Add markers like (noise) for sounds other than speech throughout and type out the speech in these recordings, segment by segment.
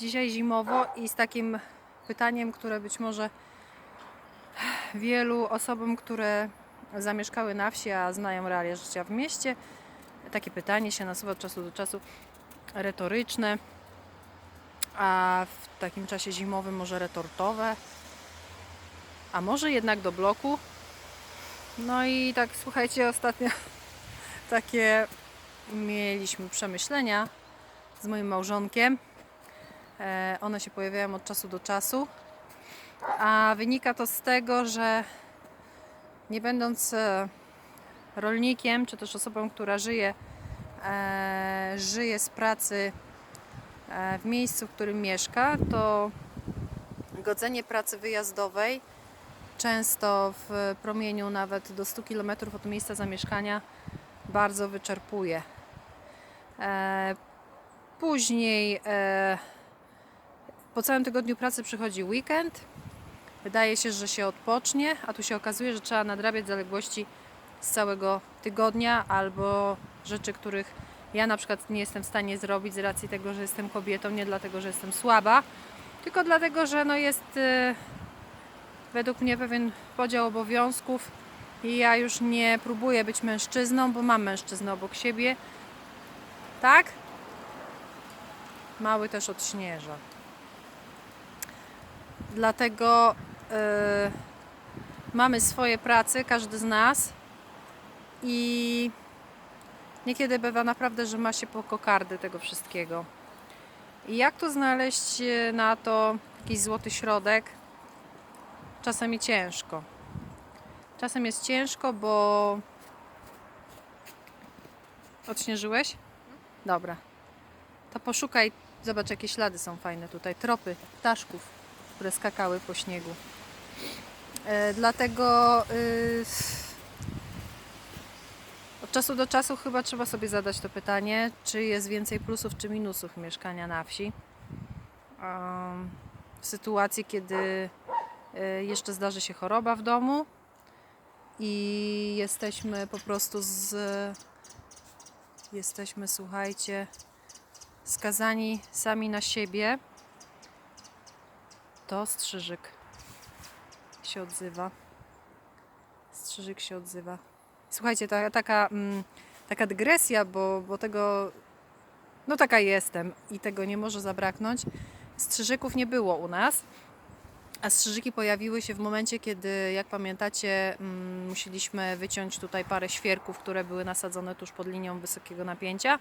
Dzisiaj zimowo i z takim pytaniem, które być może wielu osobom, które zamieszkały na wsi, a znają realia życia w mieście, takie pytanie się nasuwa od czasu do czasu retoryczne, a w takim czasie zimowym może retortowe, a może jednak do bloku. No i tak słuchajcie, ostatnio takie mieliśmy przemyślenia z moim małżonkiem. E, One się pojawiają od czasu do czasu, a wynika to z tego, że nie będąc e, rolnikiem, czy też osobą, która żyje, e, żyje z pracy w miejscu, w którym mieszka, to godzenie pracy wyjazdowej często w promieniu nawet do 100 km od miejsca zamieszkania bardzo wyczerpuje. Później po całym tygodniu pracy przychodzi weekend. Wydaje się, że się odpocznie, a tu się okazuje, że trzeba nadrabiać zaległości z całego tygodnia albo rzeczy, których ja na przykład nie jestem w stanie zrobić z racji tego, że jestem kobietą, nie dlatego, że jestem słaba, tylko dlatego, że no jest e, według mnie pewien podział obowiązków i ja już nie próbuję być mężczyzną, bo mam mężczyznę obok siebie. Tak? Mały też odśnieża. Dlatego e, mamy swoje prace, każdy z nas i niekiedy bywa naprawdę, że ma się po kokardy tego wszystkiego. I jak tu znaleźć e, na to jakiś złoty środek? Czasami ciężko. Czasem jest ciężko, bo. Odśnieżyłeś? Dobra. To poszukaj, zobacz jakie ślady są fajne tutaj. Tropy ptaszków, które skakały po śniegu. E, dlatego y, od czasu do czasu chyba trzeba sobie zadać to pytanie, czy jest więcej plusów czy minusów mieszkania na wsi. W sytuacji, kiedy y, jeszcze zdarzy się choroba w domu i jesteśmy po prostu z. Jesteśmy, słuchajcie, skazani sami na siebie, to strzyżyk się odzywa. Strzyżyk się odzywa. Słuchajcie, ta, taka, mm, taka dygresja, bo, bo tego. No taka jestem i tego nie może zabraknąć. Strzyżyków nie było u nas. A strzyżyki pojawiły się w momencie, kiedy, jak pamiętacie, mm, musieliśmy wyciąć tutaj parę świerków, które były nasadzone tuż pod linią wysokiego napięcia.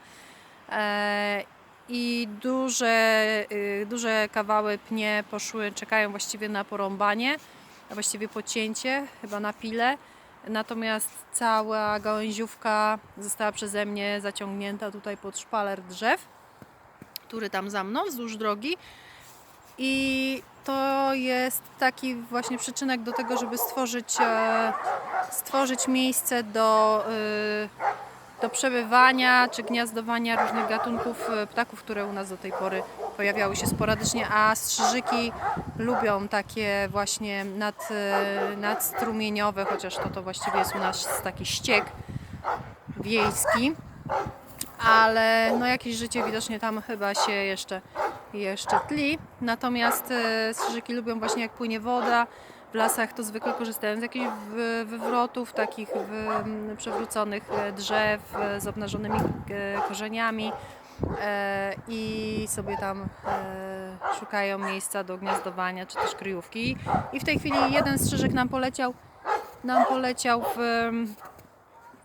I duże, y, duże kawały pnie poszły, czekają właściwie na porąbanie, a właściwie pocięcie, chyba na pile. Natomiast cała gałęziówka została przeze mnie zaciągnięta tutaj pod szpaler drzew, który tam za mną, wzdłuż drogi. I to jest taki właśnie przyczynek do tego, żeby stworzyć, e, stworzyć miejsce do, e, do przebywania czy gniazdowania różnych gatunków e, ptaków, które u nas do tej pory pojawiały się sporadycznie, a strzyżyki lubią takie właśnie nad, e, nadstrumieniowe, chociaż to, to właściwie jest u nas taki ściek wiejski ale no jakieś życie widocznie tam chyba się jeszcze, jeszcze tli. Natomiast e, strzyżyki lubią właśnie jak płynie woda. W lasach to zwykle korzystają z jakichś wy- wywrotów, takich wy- przewróconych e, drzew e, z obnażonymi e, korzeniami i sobie tam szukają miejsca do gniazdowania czy też kryjówki. I w tej chwili jeden strzyżyk nam poleciał, nam poleciał w, em,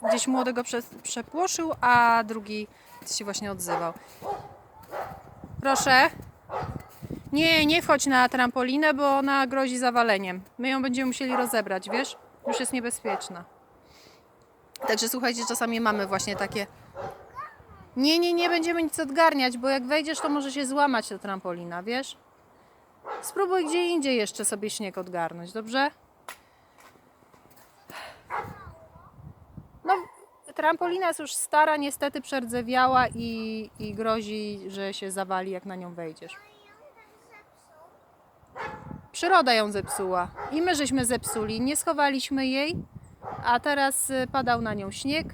gdzieś młodego prze, przepłoszył, a drugi się właśnie odzywał. Proszę. Nie, nie wchodź na trampolinę, bo ona grozi zawaleniem. My ją będziemy musieli rozebrać, wiesz? Już jest niebezpieczna. Także słuchajcie, czasami mamy właśnie takie. Nie, nie, nie będziemy nic odgarniać, bo jak wejdziesz, to może się złamać ta trampolina, wiesz? Spróbuj gdzie indziej jeszcze sobie śnieg odgarnąć, dobrze? No, trampolina jest już stara, niestety przerdzewiała i, i grozi, że się zawali, jak na nią wejdziesz. Przyroda ją zepsuła i my żeśmy zepsuli. Nie schowaliśmy jej, a teraz y, padał na nią śnieg,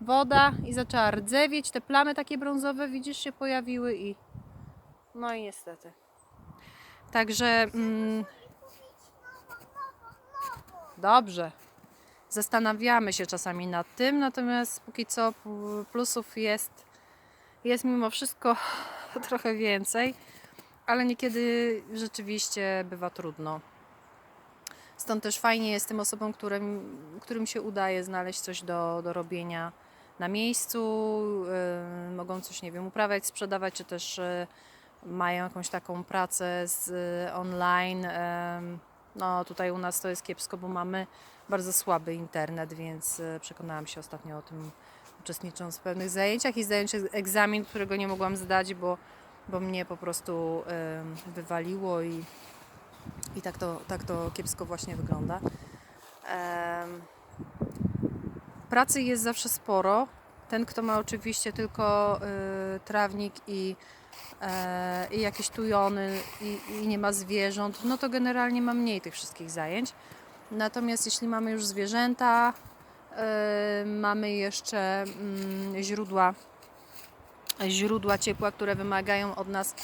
woda i zaczęła rdzewieć. Te plamy takie brązowe, widzisz, się pojawiły i No i niestety. Także mm, dobrze. Zastanawiamy się czasami nad tym, natomiast póki co plusów jest, jest mimo wszystko (laughs) trochę więcej, ale niekiedy rzeczywiście bywa trudno. Stąd też fajnie jest tym osobom, którym, którym się udaje znaleźć coś do, do robienia na miejscu, yy, mogą coś, nie wiem, uprawiać, sprzedawać, czy też yy, mają jakąś taką pracę z y, online. em, No tutaj u nas to jest kiepsko, bo mamy bardzo słaby internet, więc y, przekonałam się ostatnio o tym uczestnicząc w pewnych zajęciach i zdając egzamin, którego nie mogłam zdać, bo, bo mnie po prostu wywaliło i, i tak, to, tak to kiepsko właśnie wygląda. Pracy jest zawsze sporo. Ten, kto ma oczywiście tylko y, trawnik i, e, i jakieś tujony i, i nie ma zwierząt, no to generalnie ma mniej tych wszystkich zajęć. Natomiast jeśli mamy już zwierzęta, y, mamy jeszcze mm, źródła, źródła ciepła, które wymagają od nas,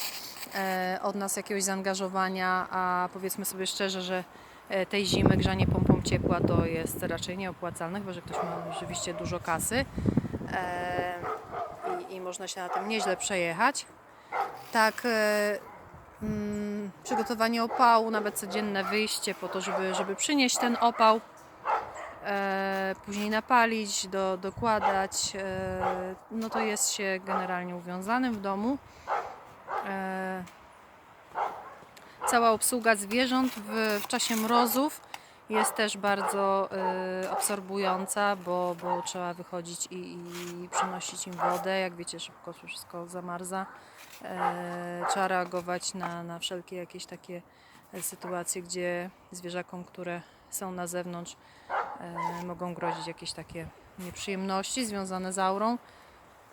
e, od nas jakiegoś zaangażowania, a powiedzmy sobie szczerze, że e, tej zimy grzanie pompą ciepła to jest raczej nieopłacalne, chyba że ktoś ma rzeczywiście dużo kasy e, i, i można się na tym nieźle przejechać. Tak, mm, przygotowanie opału, nawet codzienne wyjście po to, żeby, żeby przynieść ten opał, e, później napalić, do, dokładać, e, no to jest się generalnie uwiązanym w domu. E, cała obsługa zwierząt w, w czasie mrozów jest też bardzo y, absorbująca, bo, bo trzeba wychodzić i, i przynosić im wodę. Jak wiecie, szybko wszystko zamarza. E, trzeba reagować na, na wszelkie jakieś takie e, sytuacje, gdzie zwierzakom, które są na zewnątrz, e, mogą grozić jakieś takie nieprzyjemności związane z aurą.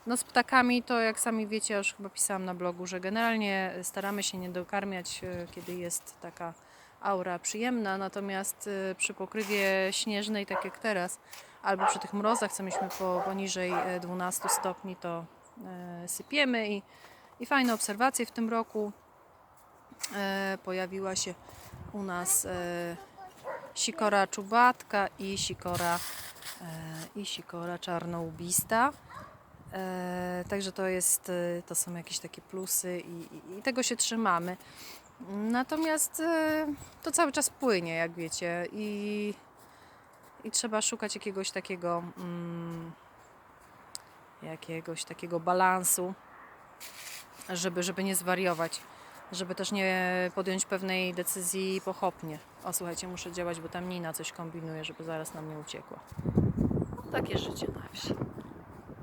No z ptakami to jak sami wiecie, już chyba pisałam na blogu, że generalnie staramy się nie dokarmiać, e, kiedy jest taka aura przyjemna, natomiast e, przy pokrywie śnieżnej, tak jak teraz, albo przy tych mrozach, co mieliśmy po, poniżej e, 12 stopni, to e, sypiemy i, i fajne obserwacje w tym roku. E, pojawiła się u nas e, sikora czubatka i sikora, e, i sikora czarnołbista. E, także to jest, e, to są jakieś takie plusy i, i, i tego się trzymamy. Natomiast to cały czas płynie, jak wiecie, i, i trzeba szukać jakiegoś takiego, mm, jakiegoś takiego balansu, żeby, żeby nie zwariować, żeby też nie podjąć pewnej decyzji pochopnie. O, słuchajcie, muszę działać, bo tam Nina coś kombinuje, żeby zaraz nam nie uciekła. Takie życie na wsi.